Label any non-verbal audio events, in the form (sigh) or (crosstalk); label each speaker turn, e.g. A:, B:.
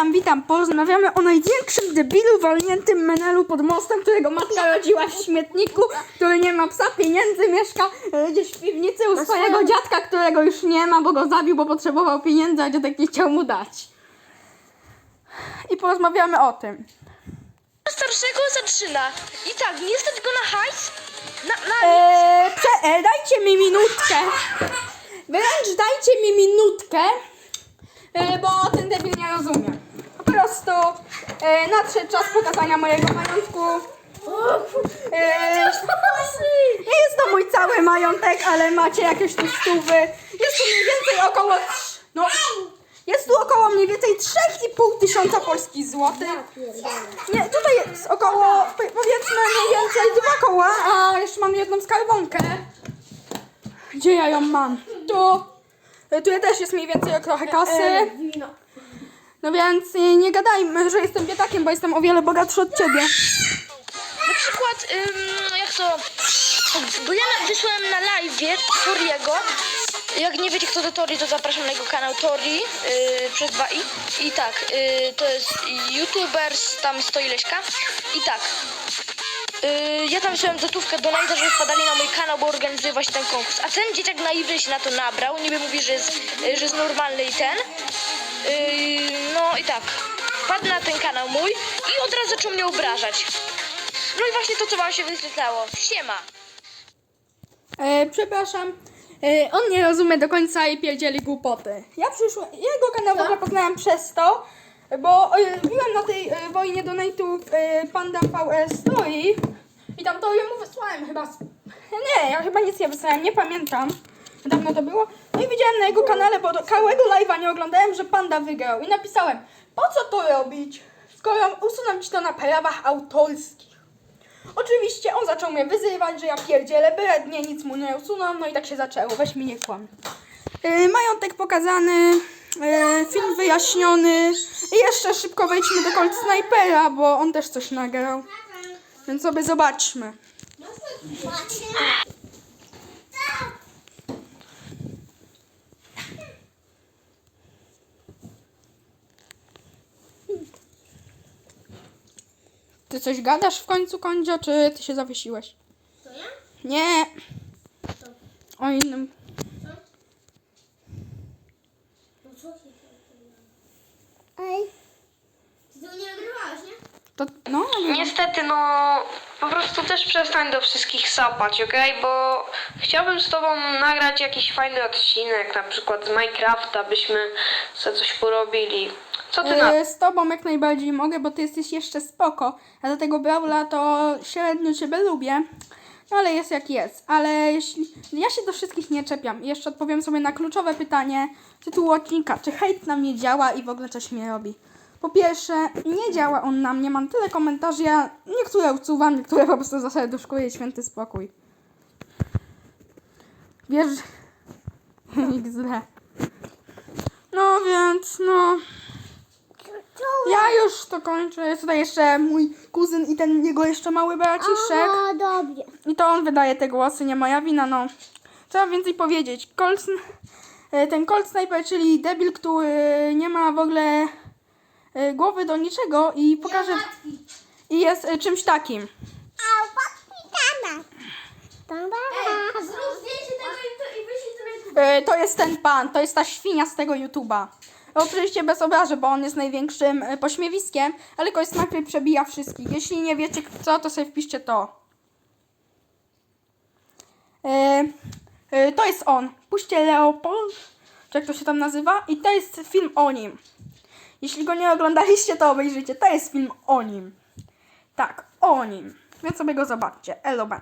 A: Witam, witam. Porozmawiamy o największym debilu walniętym menelu pod mostem, którego matka rodziła w śmietniku, który nie ma psa, pieniędzy, mieszka e, gdzieś w piwnicy u swojego dziadka, którego już nie ma, bo go zabił, bo potrzebował pieniędzy, a dziadek nie chciał mu dać. I porozmawiamy o tym.
B: starszego zaczyna. I tak, nie stać go na hajs. Na, na
A: Eee, prze, e, dajcie mi minutkę. Wręcz dajcie mi minutkę, e, bo ten debil nie rozumie. Prostu e, nadszedł czas pokazania mojego majątku. E, nie jest to mój cały majątek, ale macie jakieś tu stówy. Jest tu mniej więcej około... No, jest tu około mniej więcej 3,5 tysiąca polskich złotych. Nie, tutaj jest około, po- powiedzmy mniej więcej dwa koła, a jeszcze mam jedną skarbonkę. Gdzie ja ją mam? Tu. Tu też jest mniej więcej trochę kasy. No więc nie, gadajmy, że jestem biedakiem, bo jestem o wiele bogatszy od ciebie.
B: na przykład, ym, jak to... Bo ja wysłałem na live Toriego. Jak nie wiecie kto to Tori, to zapraszam na jego kanał Tori yy, przez 2i. I tak, yy, to jest youtuber, tam stoi Leśka. I tak, yy, ja tam wysłałem złotówkę do Najda, żeby wpadali na mój kanał, bo organizuję właśnie ten konkurs. A ten dzieciak naiwny się na to nabrał, niby mówi, że jest, yy, że jest normalny i ten. Yy, no i tak, wpadł na ten kanał mój i od razu zaczął mnie obrażać. No i właśnie to, co wam się wyświetlało. Siema.
A: E, przepraszam. E, on nie rozumie do końca i pierdzieli głupoty. Ja przyszłem, jego kanał w ogóle poznałem przez to, bo e, byłem na tej e, wojnie donate'ów e, Panda VS Story i tam to jemu wysłałem chyba. z- Nie, ja chyba nic nie wysłałem, nie pamiętam. Dawno to było. No i widziałem na jego kanale, bo do całego live'a nie oglądałem, że Panda wygrał. I napisałem, po co to robić, skoro usunę ci to na prawach autorskich. Oczywiście on zaczął mnie wyzywać, że ja pierdzielę, byle mnie nic mu nie usuną, no i tak się zaczęło, weź mi nie kłam. Yy, majątek pokazany, yy, film wyjaśniony i jeszcze szybko wejdźmy do Colt Snipera, bo on też coś nagrał. Więc sobie zobaczmy. Ty coś gadasz w końcu, Kondzio, czy ty się zawiesiłeś?
C: To ja?
A: Nie. O innym.
C: No co się Ej. Ty nie nagrywałeś, nie?
A: To, no, no.
D: Niestety, no po prostu też przestań do wszystkich sapać, okej? Bo chciałbym z tobą nagrać jakiś fajny odcinek, na przykład z Minecrafta, byśmy sobie coś porobili. Co ty na...
A: E, z tobą jak najbardziej mogę, bo ty jesteś jeszcze spoko. A do tego Brawla to średnio ciebie lubię. No ale jest jak jest. Ale jeśli... Ja się do wszystkich nie czepiam. I jeszcze odpowiem sobie na kluczowe pytanie tytułu odcinka. Czy hejt na mnie działa i w ogóle coś mnie robi? Po pierwsze, nie działa on na mnie. Mam tyle komentarzy, ja niektóre usuwam, niektóre po prostu zaserduszkuję święty spokój. Wiesz... (laughs) XD. No więc, no... Ja już to kończę. Jest tutaj jeszcze mój kuzyn i ten jego jeszcze mały braciszek.
C: No dobrze.
A: I to on wydaje te głosy, nie moja wina, no. Co mam więcej powiedzieć? Colt, e, ten Colt Sniper, czyli debil, który nie ma w ogóle e, głowy do niczego i pokaże... I jest e, czymś takim.
C: A
A: To jest ten pan, to jest ta świnia z tego YouTube'a. Oczywiście bez obrazy, bo on jest największym e, pośmiewiskiem, ale Colt Sniper przebija wszystkich. Jeśli nie wiecie co, to sobie wpiszcie to. E, e, to jest on. Puśćcie Leopold, czy jak to się tam nazywa, i to jest film o nim. Jeśli go nie oglądaliście, to obejrzyjcie. To jest film o nim. Tak, o nim. Więc sobie go zobaczcie. Elo, bye.